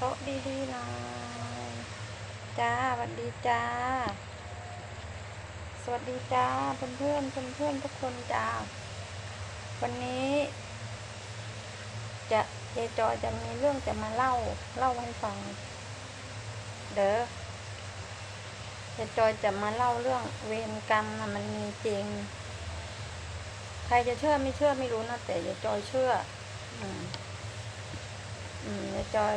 โต๊ะดีๆหน่อยจ้าสวัสดีจ้า สวัสดีจ้าเพื่อนเพื่อนเพื่อนเพื่อนทุกคนจ้า วันนี้ จะยายจอยจะมีเรื่องจะมาเล่า เล่าให้ฟัง เด้อยายจอยจะมาเล่าเรื่องเวรกรรมนะมันมีจริง ใครจะเชื่อไม่เชื่อไม่รู้นะแต่ยายจอยเชื่อ อืม อืมยายจอย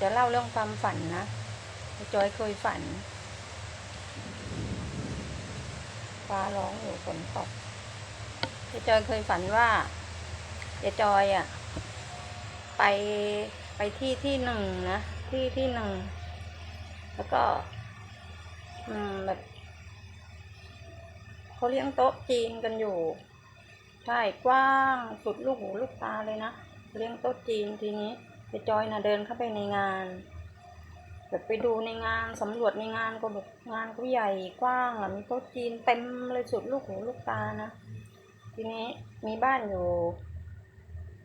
จะเล่าเรื่องความฝันนะยายจอยเคยฝันฟ้าร้องอยู่ฝนตกยายจอยเคยฝันว่ายายจอยอะ ไปไปที่ที่หนึ่งนะที่ที่หนึ่งแล้วก็อืมแบบเขาเลี้ยงโต๊ะจีนกันอยู่ใช่กว้างสุดลูกหูลูกตาเลยนะเลี้ยงโต๊ะจีนทีนี้ ไปจอยนะเดินเข้าไปในงาน แบบไปดูในงานสำรวจในงานก็แบบงานก็ใหญ่กว้างอะมีโต๊ะจีนเต็มเลยสุดลูกหูลูกตานะทีนี้มีบ้านอยู่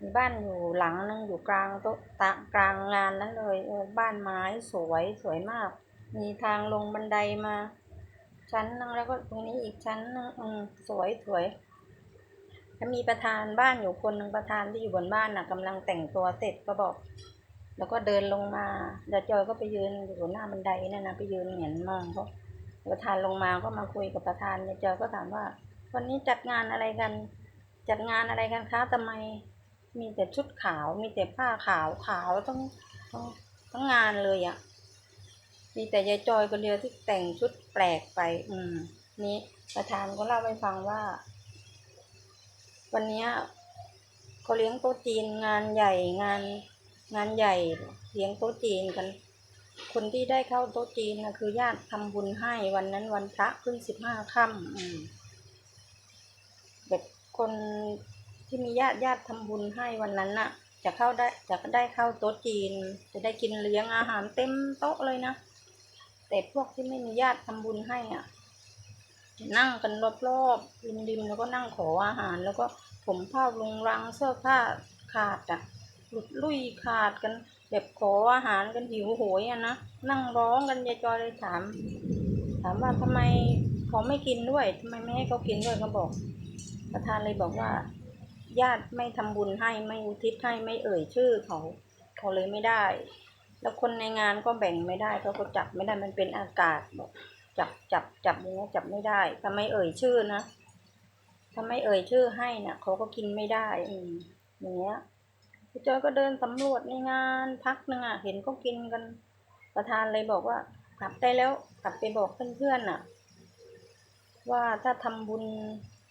มีบ้านอยู่หลังนึงอยู่กลางโต๊ะตะกลางงานนั้นเลยเออบ้านไม้สวยสวยมาก มีทางลงบันไดมา ชั้นนึงแล้วก็ตรงนี้อีกชั้นนึงอืมสวยสวย มีประธานบ้านอยู่คนหนึ่งประธานที่อยู่บนบ้านน่ะกำลังแต่งตัวเสร็จก็บอก แล้วก็เดินลงมาเดี๋ยวจอยก็ไปยืนอยู่หน้าบันไดนั่นนะไปยืนเหงียนมองเขาประธานลงมาก็มาคุยกับประธานเดี๋ยวจอยก็ถามว่า วันนี้จัดงานอะไรกัน จัดงานอะไรกันคะทำไม มีแต่ชุดขาว มีแต่ผ้าขาวขาวทั้งทั้งทั้งงานเลยอะ่ะมีแต่ยายจอยคนเดียวที่แต่งชุดแปลกไป อืม นี้ประธานก็เล่าให้ฟังว่า วันเนี้ยเขาเลี้ยงโต๊ะจีนงานใหญ่งานงานใหญ่เลี้ยงโต๊ะจีนกัน คนที่ได้เข้าโต๊ะจีนนะคือญาติทำบุญให้วันนั้นวันพระขึ้นสิบห้าค่ำอืมแบบคนที่มีญาติญาติทำบุญให้วันนั้นน่ะ จะเข้าได้จะได้เข้าโต๊ะจีน จะได้กินเลี้ยงอาหารเต็มโต๊ะเลยนะแต่พวกที่ไม่มีญาติทำบุญให้อะนั่งกันรอบๆริมๆแล้วก็นั่งขออาหารแล้วก็ ผมผ้าลุงรังเสื้อผ้าขาดอะ หลุดลุยขาดกัน แบบขออาหารกันหิวโหยอะนะ นั่งร้องกันยายจอยเลยถาม ถามว่าทำไมเขาไม่กินด้วยทำไมไม่ให้เขากินด้วยเขาบอก ประธานเลยบอกว่า ญาติไม่ทำบุญให้ไม่อุทิศให้ไม่เอ่ยชื่อเขาเขาเลยไม่ได้ แล้วคนในงานก็แบ่งไม่ได้เขาก็จับไม่ได้มันเป็นอากาศบอกจับจับจับอย่างเงี้ยจับไม่ได้ถ้าไม่เอ่ยชื่อนะ ถ้าไม่เอ่ยชื่อให้น่ะเขาก็กินไม่ได้อืมอย่างเงี้ยพี่จอยก็เดินสำรวจในงานพักหนึ่งอะ เห็นก็กินกัน ประธานเลยบอกว่า กลับได้แล้วกลับไปบอกเพื่อนๆน่ะ ว่าถ้าทำบุญ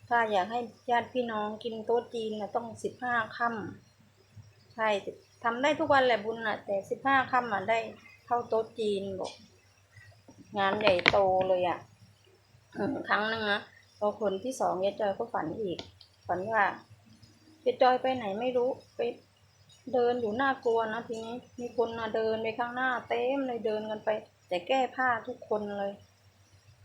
ถ้าอยากให้ญาติพี่น้องกินโต๊ะจีนนะต้องสิบห้าค่ำใช่ทำได้ทุกวันแหละบุญน่ะ แต่สิบห้าค่ำอะได้เข้าโต๊ะจีนบอก งานใหญ่โตเลยอะครั้งหนึ่งนะ พอคนที่สองยายจอยก็ฝันอีก ฝันว่ายายจอยไปไหนไม่รู้ไปเดินอยู่น่ากลัวนะทีนี้มีคนนะเดินไปข้างหน้าเต็มเลยเดินกันไป แต่แก้ผ้าทุกคนเลย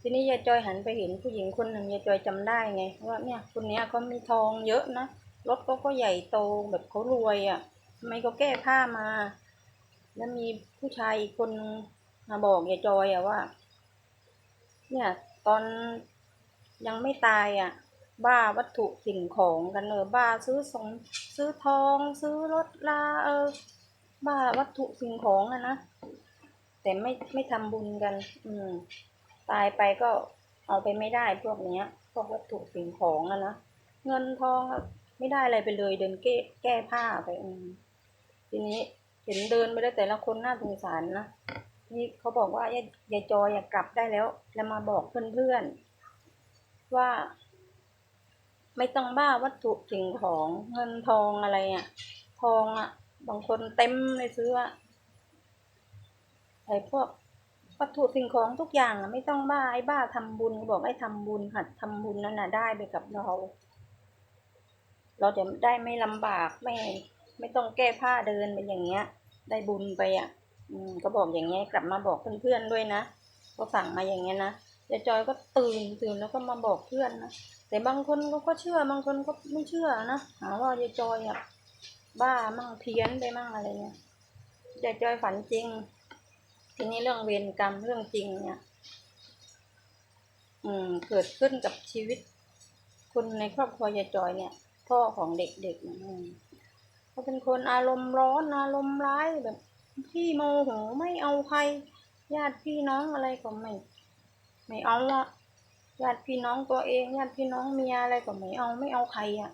ทีนี้ยายจอยหันไปเห็นผู้หญิงคนหนึ่งยายจอยจำได้ไงว่าเนี่ยคนเนี้ยเขามีทองเยอะนะรถก็ก็ใหญ่โตแบบเขารวยอะ่ะทำไมเขาแก้ผ้ามา แล้วมีผู้ชายอีกคนมาบอกยายจอยอะว่า เนี่ยตอน ยังไม่ตายอะ บ้าวัตถุสิ่งของกันเออบ้าซื้อสงซื้อทอง ซื้อรถลาเออ บ้าวัตถุสิ่งของอะนะ แต่ไม่ไม่ทำบุญกัน อืม ตายไปก็เอาไปไม่ได้พวกเนี้ย พวกวัตถุสิ่งของอะนะ เงินทองอไม่ได้อะไรไปเลยเดินแก้แก้ผ้าไปอืมทีนี้เห็นเดินไปแล้แต่ละคนน่าสงสารนะนี่เขาบอกว่ายายยายจอยอยากกลับได้แล้ว แล้วมาบอกเพื่อนๆ ว่า ไม่ต้องบ้าวัตถุสิ่งของเงินทองอะไรอะ ทองอะ บางคนเต็มเลยซื้ออะไอ้พวกวัตถุสิ่งของทุกอย่างอะไม่ต้องบ้าไอ้บ้าทำบุญบอกไอ้ทำบุญหัดทำบุญนั่นน่ะได้ไปกับเรา เราจะได้ไม่ลำบากไม่ ไม่ต้องแก้ผ้าเดินไปอย่างเงี้ย ได้บุญไปอะ อืมก็บอกอย่างเงี้ยกลับมาบอกเพื่อนๆด้วยนะก็สั่งมาอย่างเงี้ยนะ ยายจอยก็ตื่นตื่นแล้วก็มาบอกเพื่อนนะแต่บางคนก็ก็เชื่อบางคนก็ไม่เชื่อนะหาว่ายายจอยอะบ้ามั่งเพี้ยนไปมั่งอะไรเนี่ยยายจอยฝันจริง ทีนี้เรื่องเวรกรรมเรื่องจริงเนี่ย อืมเกิดขึ้นกับชีวิต คนในครอบครัวยายจอยเนี่ย พ่อของเด็กๆเนี่ยเขาเป็นคนอารมณ์ร้อนอารมณ์ร้ายแบบพี่โมโหไม่เอาใครญาติพี่น้องอะไรก็ไม่ ไม่เอาอะญาติพี่น้องตัวเองญาติพี่น้องเมียอะไรก็ไม่เอาไม่เอาใครอะ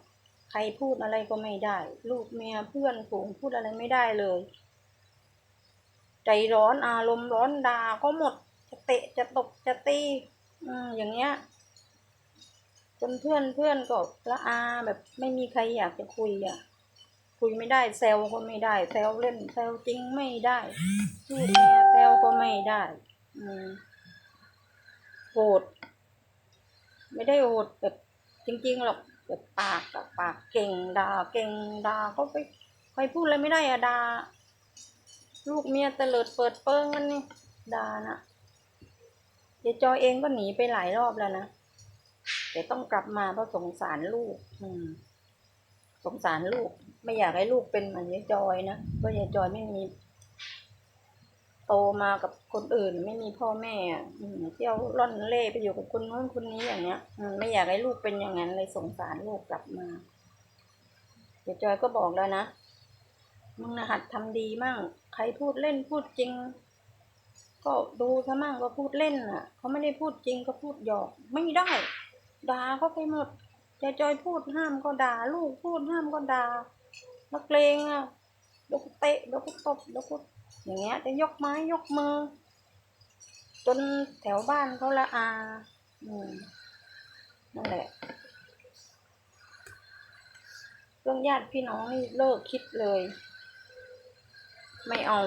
ใครพูดอะไรก็ไม่ได้ ลูกเมียเพื่อนฝูงพูดอะไรไม่ได้เลย ใจร้อนอารมณ์ร้อนด่าก็หมดจะเตะจะตบจะตีอืมอย่างเงี้ยจนเพื่อนเพื่อนก็ละอาแบบไม่มีใครอยากจะคุยอะ คุยไม่ได้แซวก็ไม่ได้แซวเล่นแซวจริงไม่ได้พูดเมียแซวก็ไม่ได้ อืม โหด ไม่ได้โหดแบบจริงๆหรอกแบบปากอะปากเก่งด่าเก่งด่าก็ไปใครพูดอะไรไม่ได้อะด่าลูกเมียเตลิดเปิดเปิงกันนี่ด่านะยายจอยเองก็หนีไปหลายรอบแล้วนะแต่ต้องกลับมาเพราะสงสารลูก อืม สงสารลูก ไม่อยากให้ลูกเป็นเหมือนยายจอยนะเพราะยายจอยไม่มี ตมากับคนอื่น ไม่มีพ่อแม่อืเที่ยวร่อนเล่ไปอยู่กับคนนู้นคนนี้อย่างเงี้ยไม่อยากให้ลูกเป็นอย่างนั้นเลยสงสารลูกกลับมาเดี๋ยวจอยก็บอกแล้วนะมึงนะหัดทำดีมั่งใครพูดเล่นพูดจริง ก็ดูซะมั่งว่าพูดเล่นน่ะเขาไม่ได้พูดจริงก็พูดหยอก ไม่ได้ด่าเขาไปหมดยายจอยพูดห้ามก็ด่า ลูกพูดห้ามก็ด่านักเลงอะเดี๋ยวกูเตะเดี๋ยวกูตบเดี๋ยวกู อย่างเงี้ยจะยกไม้ยกมือ จนแถวบ้านเขาละอาอืมนั่นแหละเรื่องญาติพี่น้องนี่เลิกคิดเลย ไม่เอา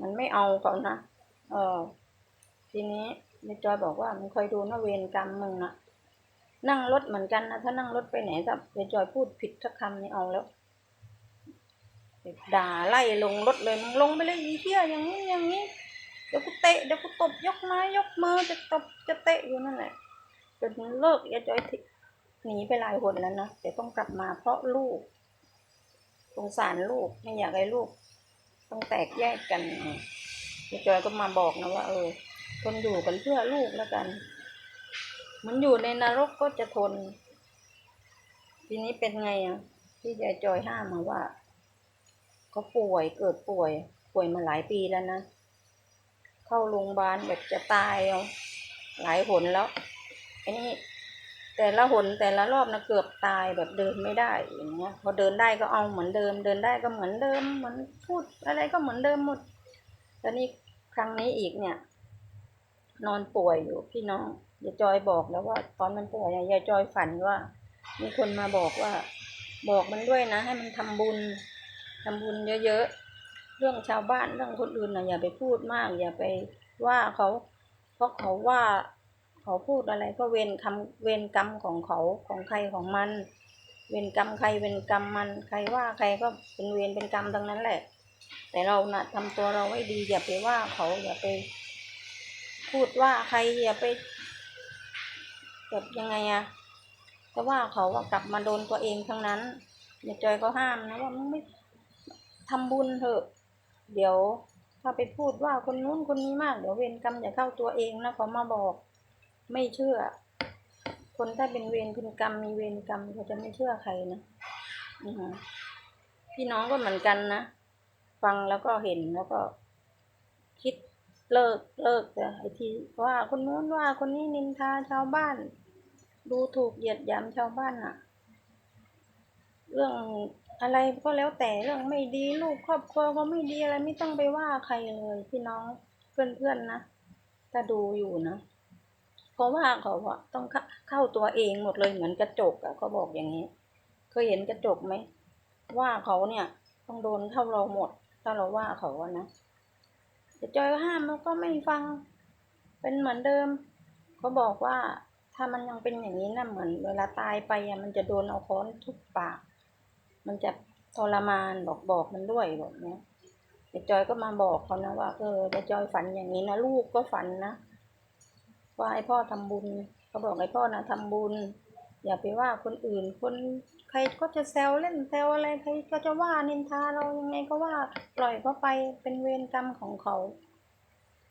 มันไม่เอาเขานะเออทีนี้ยายจอยบอกว่ามึงคอยดูนะเวรกรรมมึงนะนั่งรถเหมือนกันนะถ้านั่งรถไปไหนถ้ายายจอยพูดผิดสักคำนี่เอาแล้ว ด่าไล่ลงรถเลยมึงลงไปเลยอีเหี้ยอย่างนี้อย่างนี้เดี๋ยวกูเตะเดี๋ยวกูตบยกไม้ยกมือจะตบจะเตะอยู่นั่นแหละจนเลิกยายจอยทิหนีไปหลายหนแล้วนะแต่ต้องกลับมาเพราะลูกสงสารลูกไม่อยากให้ลูก ต้องแตกแยกกันยายจอยก็มาบอกนะว่า เออทนอยู่กันเพื่อลูกแล้วกัน มันอยู่ในนรกก็จะทน ทีนี้เป็นไงอะที่ยายจอยห้ามมาว่า เขาป่วยเกิดป่วย ป่วยมาหลายปีแล้วนะ เข้าโรงพยาบาลแบบจะตายเอาหลายหนแล้วไอ้นี่แต่ละหนแต่ละรอบนะเกือบตายแบบเดินไม่ได้อย่างเงี้ยพอเดินได้ก็เอาเหมือนเดิม เดินได้ก็เหมือนเดิมเหมือนพูดอะไรก็เหมือนเดิมหมดแล้วนี่ครั้งนี้อีกเนี่ย นอนป่วยอยู่พี่น้องยายจอยบอกแล้วว่า ตอนมันป่วยอะยายจอยฝันว่า มีคนมาบอกว่า บอกมันด้วยนะ ให้มันทำบุญ ทำบุญเยอะๆ เรื่องชาวบ้านเรื่องคนอื่นนะอย่าไปพูดมาก อย่าไปว่าเขาเพราะเขาว่าเขาพูดอะไรก็เวรคำเวรกรรมของเขาของใครของมัน เวรกรรมใครเวรกรรมมันใครว่าใครก็เป็นเวรเป็นกรรมทั้งนั้นแหละ แต่เรานะ่ะทำตัวเราไว้ดี อย่าไปว่าเขาอย่าไป พูดว่าใครอย่าไปแบบยังไงอะแต่ว่าเขาว่ากลับมาโดนตัวเองทั้งนั้นอย่าจอยก็ห้ามนะว่ามึงไม่ ทำบุญเถอะ เดี๋ยวถ้าไปพูดว่าคนนู้นคนนี้มากเดี๋ยวเวรกรรมจะเข้าตัวเองนะเขามาบอก ไม่เชื่อ คนถ้าเป็นเวรเป็นกรรมมีเวรกรรมเขาจะไม่เชื่อใครนะอือฮะพี่น้องก็เหมือนกันนะฟังแล้วก็เห็นแล้วก็ คิดเลิกเลิกแต่ไอที่ว่าคนนู้นว่าคนนี้นินทาชาวบ้าน ดูถูกเหยียดหยามชาวบ้านอะเรื่อง อะไรก็แล้วแต่เรื่องไม่ดีลูกครอบครัวก็ไม่ดีอะไรไม่ต้องไปว่าใครเลยพี่น้องเพื่อนๆนะถ้าดูอยู่นะเพราะว่าเขาอะต้องเข้าตัวเองหมดเลยเหมือนกระจกอะเขาบอกอย่างนี้ เคยเห็นกระจกไหมว่าเขาเนี่ยต้องโดนเท่าเราหมด ถ้าเราว่าเขาอะนะแต่จอยห้ามแล้วก็ไม่ฟัง เป็นเหมือนเดิมเขาบอกว่าถ้ามันยังเป็นอย่างนี้นะเหมือน เวลาตายไปอะมันจะโดนเอาค้อนทุบปาก มันจะทรมานบอกบอกมันด้วยแบบเนี้ยเดจอยก็มาบอกเขานะว่าเออเดจอยฝันอย่างนี้นะลูกก็ฝันนะว่าให้พ่อทำบุญเขาบอกให้พ่อนะทำบุญ อย่าไปว่าคนอื่นคนใครก็จะแซวเล่นแซวอะไรใครก็จะว่านินทาเรายังไงก็ว่าปล่อยเขาไปเป็นเวรกรรมของเขา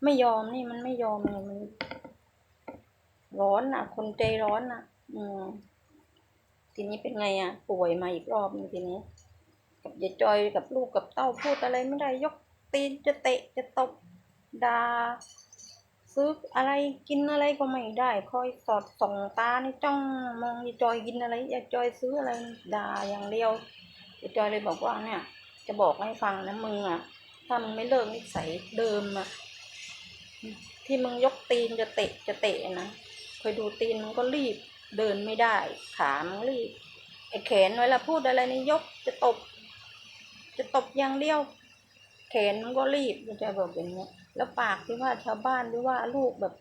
ไม่ยอมนี่มันไม่ยอมเลยมัน ร้อนอะ คนใจร้อนอะ อืม ทีนี้เป็นไงอะ ป่วยมาอีกรอบนึงทีนี้ กับยายจอยกับลูกกับเต้าพูดอะไรไม่ได้ยกตีนจะเตะจะตบดาซื้ออะไรกินอะไรก็ไม่ได้ คอยสอดส่องตานี่จ้องมองยายจอยกินอะไรยายจอยซื้ออะไรด่าอย่างเดียวยายจอยเลยบอกว่าเนี่ย จะบอกให้ฟังนะมึงอะถ้ามึงไม่เลิกนิสัยเดิมอะที่มึงยกตีนจะเตะจะเตะนะคอยดูตีนมึงก็รีบ เดินไม่ได้ ขามึงรีบไอ้แขนเวลาพูดอะไรนี่ยกจะตบ จะตบอย่างเดียว แขนมันก็รีบมันจะบอกอย่างเงี้ยแล้วปากที่ว่าชาวบ้านหรือว่าลูกแบบ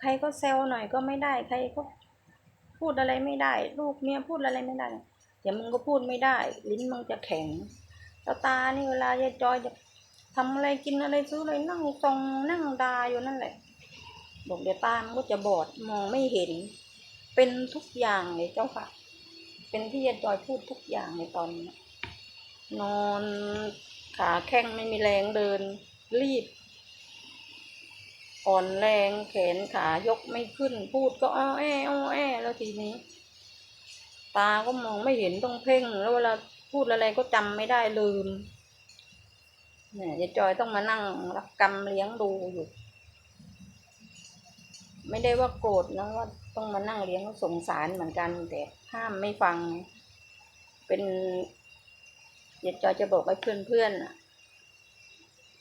ใครก็แซวหน่อยก็ไม่ได้ใครก็พูดอะไรไม่ได้ ลูกเมียพูดอะไรไม่ได้เดี๋ยวมึงก็พูดไม่ได้ ลิ้นมึงจะแข็งแล้วตานี่เวลายายจอยจะทำอะไรกินอะไรซื้ออะไรนั่งทรงนั่งดาอยู่นั่นแหละบอกเดี๋ยวตามันก็จะบอดมองไม่เห็น เป็นทุกอย่างเลยเจ้าค่ะ เป็นที่ยายจอยพูดทุกอย่างในตอนนี้ นอนขาแข้งไม่มีแรงเดิน รีบ อ่อนแรงแขนขายกไม่ขึ้น พูดก็อ้อแอ้อ้อแอ้แล้วทีนี้ ตาก็มองไม่เห็นต้องเพ่ง แล้วเวลาพูดอะไรก็จำไม่ได้ลืมเนี่ยยายจอยต้องมานั่งรับกรรมเลี้ยงดูอยู่ ไม่ได้ว่าโกรธนะว่า ต้องมานั่งเลี้ยงก็สงสารเหมือนกัน แต่ห้ามไม่ฟัง เป็นยายจอยจะบอกให้เพื่อนๆน่ะ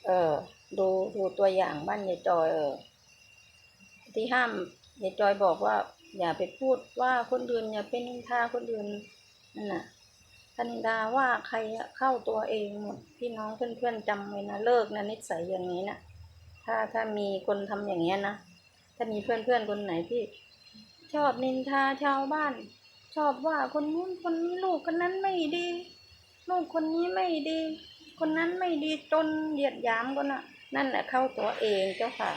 เออ ดูดูตัวอย่างบ้านยายจอยเออ ที่ห้ามยายจอยบอกว่า อย่าไปพูดว่าคนอื่นอย่าเป็นนินทาคนอื่นนั่นน่ะถ้านินทาว่าใครเข้าตัวเองหมดพี่น้องเพื่อนๆจำไว้นะเลิกนะนิสัยอย่างนี้นะถ้าถ้ามีคนทำอย่างเงี้ยนะ ถ้ามีเพื่อนๆคนไหนที่ ชอบนินทาชาวบ้าน ชอบว่าคนนู้นคนนี้ลูกคนนั้นไม่ดี ลูกคนนี้ไม่ดี คนนั้นไม่ดีจนเหยียดหยามคนน่ะนั่นแหละเข้าตัวเองเจ้าค่ะ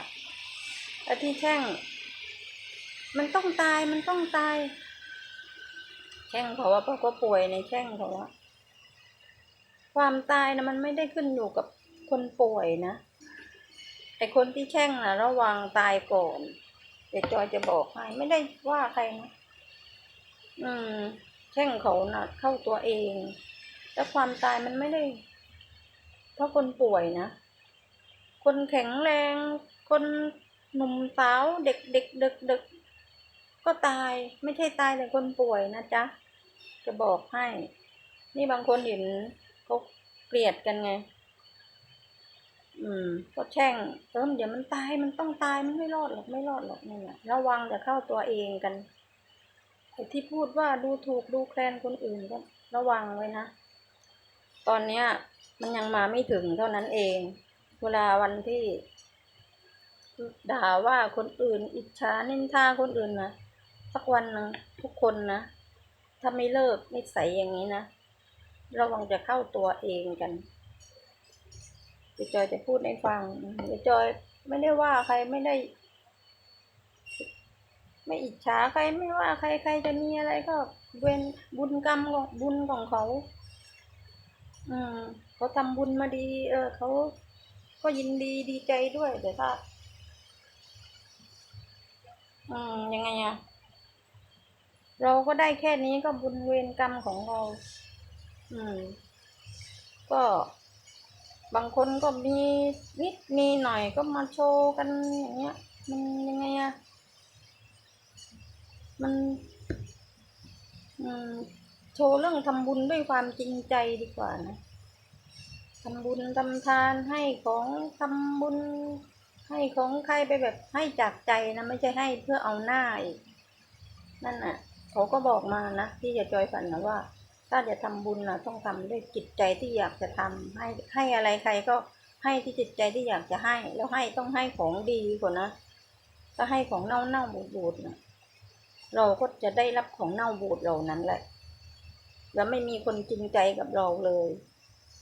แต่ที่แช่ง มันต้องตายมันต้องตาย แช่งเขาะว่าพราะเขาป่วยในแช่งเขาะว่าความตายนะมันไม่ได้ขึ้นอยู่กับคนป่วยนะไอคนที่แช่งนะระวังตายก่อน เดี๋ยวจอยจะบอกให้ไม่ได้ว่าใครนะอืมแช่งเขานะเข้าตัวเอง แต่ความตายมันไม่ได้ เพราะคนป่วยนะ คนแข็งแรง คนหนุ่มสาวเด็กเด็กเด็กเด็กก็ตายไม่ใช่ตายแต่คนป่วยนะจ๊ะ จะบอกให้ นี่บางคนเห็นเขาเกลียดกันไง มก็แช่งเติมเดี๋ยวมันตายมันต้องตายมันไม่รอดหรอกไม่รอดหรอกนี่นแหละระวังจะเข้าตัวเองกันไอ้ที่พูดว่าดูถูกดูแคลนคนอื่นก็ระวังไว้นะ ตอนเนี้ย มันยังมาไม่ถึงเท่านั้นเอง เวลาวันที่ ด่าว่าคนอื่น อิจฉานินทาคนอื่นนะสักวันหนึ่งทุกคนนะถ้าไม่เลิกนิสัยอย่างนี้นะระวังจะเข้าตัวเองกัน เดจอยจะพูดให้ฟังเดจอยไม่ได้ว่าใครไม่ได้ ไม่อิจฉาใครไม่ว่าใครใครจะมีอะไรก็เวนบุญกรรมของบุญของเขา อืมเขาทำบุญมาดี เออเขาก็ยินดีดีใจด้วยแต่ถ้าอืมยังไงอะเราก็ได้แค่นี้ก็บุญเวรกรรมของเรา อืม ก็ บางคนก็มีนิดมีหน่อยก็มาโชว์กันอย่างเงี้ย มันยังไงอะมันอืมโชว์เรื่องทำบุญด้วยความจริงใจดีกว่านะทำบุญทำทานให้ของทำบุญให้ของใครไปแบบให้จากใจนะไม่ใช่ให้เพื่อเอาหน้าอีกนั่นน่ะเขาก็บอกมานะที่จะจอยฝันนะว่า ถ้าจะทำบุญนะต้องทำด้วยจิตใจที่อยากจะทำให้ให้อะไรใครก็ให้ที่จิตใจที่อยากจะให้ แล้วให้ต้องให้ของดีกว่านะถ้าให้ของเน่าเน่าบูดบูดนะเราก็จะได้รับของเน่าบูดเหล่านั้นแหละ แล้วไม่มีคนจริงใจกับเราเลย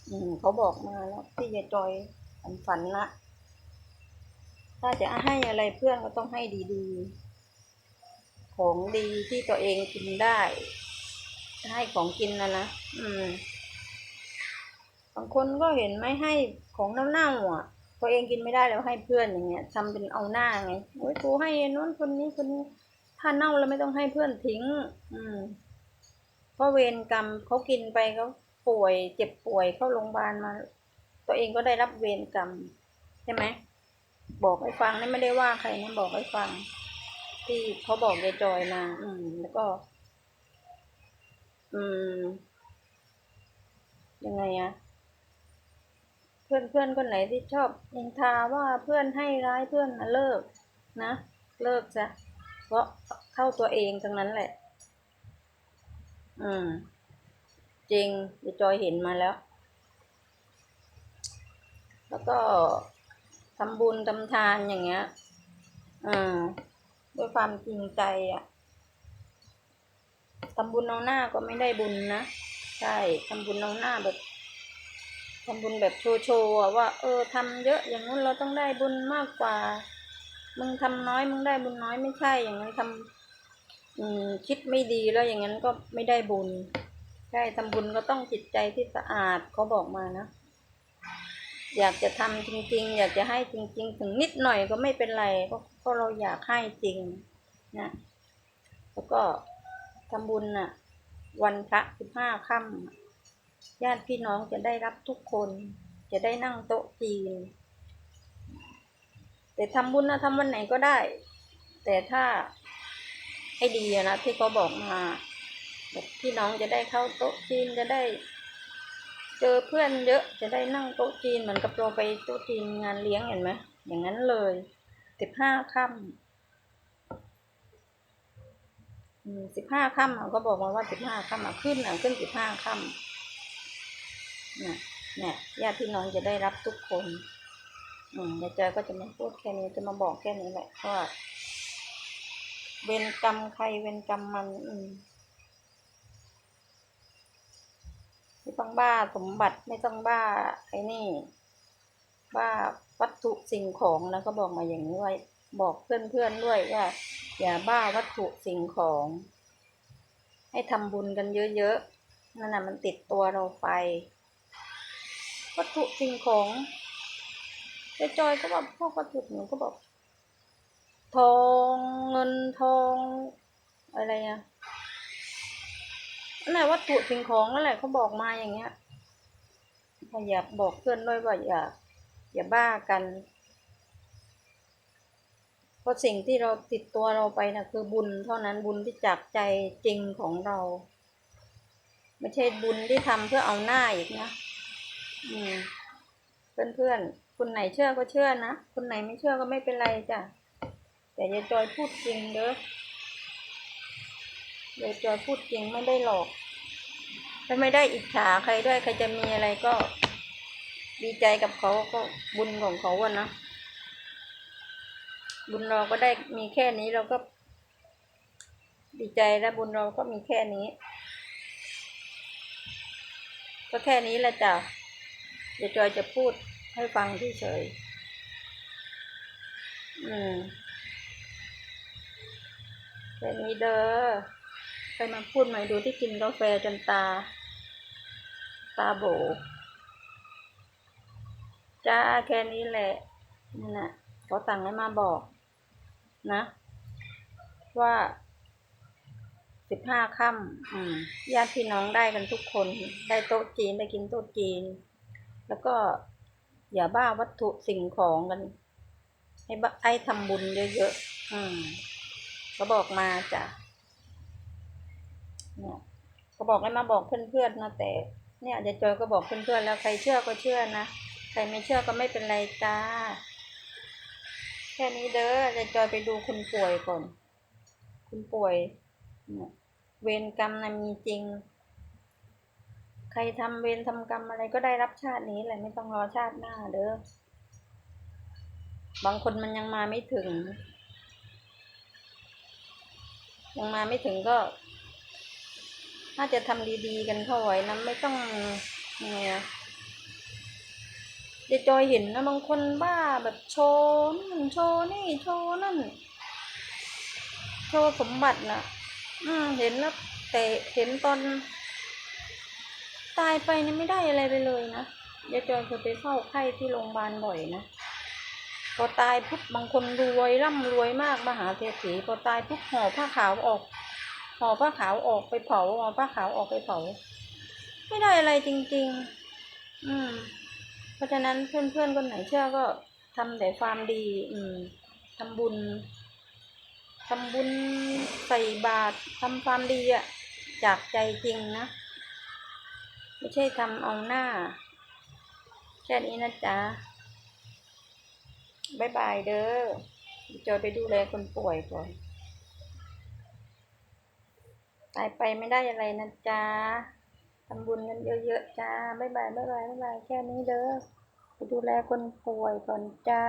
อืมเขาบอกมาแล้วที่จะจอยฝันฝันนะถ้าจะให้อะไรเพื่อนก็ต้องให้ดีๆ ของดีที่ตัวเองกินได้ ให้ของกินนะนะ อืม บางคนก็เห็นไหม่ให้ของเน่าๆอะ ตัวเองกินไม่ได้แล้วให้เพื่อนอย่างเงี้ยทำเป็นเอาหน้าไงโอ้ยกูให้นู้นคนนี้คนนี้ถ้าเน่าแล้วไม่ต้องให้เพื่อนทิ้ง อืมเพราะเวรกรรมเขากินไปเขาป่วย เจ็บป่วยเข้าโรงพยาบาลมา ตัวเองก็ได้รับเวรกรรมใช่ไหมบอกให้ฟังนี่ไม่ได้ว่าใครนะบอกให้ฟัง ที่เขาบอกยายจอยมา อืม แล้วก็ อืม ยังไงอะเพื่อนเพื่อนคนไหนที่ชอบนินทาว่าเพื่อนให้ร้ายเพื่อนนะเลิก นะ เลิกซะเพราะเข้าตัวเองทั้งนั้นแหละ อืม จริงยายจอยเห็นมาแล้ว แล้วก็ทำบุญทำทานอย่างเงี้ยอืมด้วยความจริงใจอะ่ะ ทำบุญเอาหน้าก็ไม่ได้บุญนะใช่ทำบุญเอาหน้าแบบทำบุญแบบโชว์โชว์ว่า เออทำเยอะอย่างนู้นเราต้องได้บุญมากกว่า มึงทำน้อยมึงได้บุญน้อยไม่ใช่อย่างนั้นทำอืมคิดไม่ดีแล้วอย่างนั้นก็ไม่ได้บุญใช่ทำบุญก็ต้องจิตใจที่สะอาดเขาบอกมานะอยากจะทำจริง ๆ อยากจะให้จริง ๆ ถึงนิดหน่อยก็ไม่เป็นไรก็เราอยากให้จริงนะแล้วก็ ทำบุญน่ะ วันพระสิบห้าค่ำญาติพี่น้องจะได้รับทุกคน จะได้นั่งโต๊ะจีน แต่ทำบุญนะทำวันไหนก็ได้ แต่ถ้าให้ดีนะที่เขาบอกมาพี่น้องจะได้เข้าโต๊ะจีนจะได้ เจอเพื่อนเยอะจะได้นั่งโต๊ะจีนเหมือนกับเราไปโต๊ะจีนงานเลี้ยงเห็นไหมอย่างนั้นเลยสิบห้าค่ำ สิบห้าค่ำเขาบอกมาว่าสิบห้าค่ำขึ้นอะขึ้นสิบห้าค่ำเนี่ยเนี่ยญาติพี่น้องจะได้รับทุกคนอืมยายจอยก็จะมาพูดแค่นี้จะมาบอกแค่นี้แหละว่าเวรกรรมใครเวรกรรมมัน อืมไม่ต้องบ้าสมบัติไม่ต้องบ้าไอ้นี่ บ้าวัตถุสิ่งของนะก็บอกมาอย่างนี้ไว้ บอกเพื่อนๆด้วยว่าอย่าบ้าวัตถุสิ่งของ ให้ทำบุญกันเยอะๆนั่นน่ะมันติดตัวเราไป วัตถุสิ่งของยาจอยก็บอกพวกวัตถุหนูก็บอก ทองเงินทองอะไรอะนั่นแหละวัตถุสิ่งของนั่นแหละเขาบอกมาอย่างเงี้ยอย่าบอกเพื่อนด้วยว่าอย่าอย่าบ้ากัน เพราะสิ่งที่เราติดตัวเราไปนะคือบุญเท่านั้นบุญที่จากใจจริงของเรา ไม่ใช่บุญที่ทำเพื่อเอาหน้าอีกนะอืมเพื่อนเพื่อนคนไหนเชื่อก็เชื่อนะคนไหนไม่เชื่อก็ไม่เป็นไรจ้ะแต่ยายจอยพูดจริงเด้อเดี๋ยจอยพูดจริงไม่ได้หลอกถ้าไม่ได้อิจฉาใครด้วยใครจะมีอะไรก็ ดีใจกับเขาก็บุญของเขาอะนะ บุญเราก็ได้มีแค่นี้เราก็ ดีใจแล้วบุญเราก็มีแค่นี้ ก็แค่นี้แหละจ้ะเดี๋ยวจอยจะพูดให้ฟังเฉยๆอืมแค่นี้เด้อใครมาพูดใหม่ดูที่กินกาแฟจนตา ตาโบจ้าแค่นี้แหละนั่นน่ะเขาสั่งให้มาบอก นะ ว่าสิบห้าค่ำอืมญาติพี่น้องได้กันทุกคนได้โต๊ะจีนได้กินโต๊ะจีน แล้วก็อย่าบ้าวัตถุสิ่งของกัน ให้บ้าให้ทำบุญเยอะๆอืมเขาบอกมาจ้ะเนี่ยก็บอกให้มาบอกเพื่อนๆนะแต่ เนี่ยยายจอก็บอกเพื่อนๆแล้วใครเชื่อก็เชื่อนะ ใครไม่เชื่อก็ไม่เป็นไรจ้า ค่นี้เด้อยายจอยไปดูคนป่วยก่อน คุณป่วย เวรกรรมนะมีจริง ใครทำเวรทำกรรมอะไรก็ได้รับชาตินี้แหละไม่ต้องรอชาติหน้าเด้อ บางคนมันยังมาไม่ถึง ยังมาไม่ถึงก็ถ้าจะทำดีๆ กันเข้าไว้นะไม่ต้องยังไงอะ เดี๋ยวจอยเห็นนะบางคนบ้าแบบโชว์นั่นโชว์นี่โชว์นั่น โชว์สมบัตินะอืมเห็นแล้วแต่เห็นตอน ตายไปนี่ไม่ได้อะไรไปเลยนะยายจอยเคยไปเฝ้าไข้ที่โรงพยาบาลบ่อยนะ พอตายปุ๊บบางคนรวยร่ำรวยมากมหาเศรษฐีพอตายปุ๊บห่อผ้าขาวออกห่อผ้าขาวออกไปเผาห่อผ้าขาวออกไปเผา ไม่ได้อะไรจริง ๆ อืม เพราะฉะนั้นเพื่อนๆคนไหนเชื่อก็ทำแต่ความดี อืมทำบุญทำบุญใส่บาตรทำความดีอะจากใจจริงนะ ไม่ใช่ทำเอาหน้า แค่นี้นะจ๊ะบายบายเด้อจอยไปดูแลคนป่วยก่อนตายไปไม่ได้อะไรนะจ๊ะ ทำบุญกันเยอะๆจ้าบายบายบายบายบายบายแค่นี้เด้อไปดูแลคนป่วยก่อนจ้า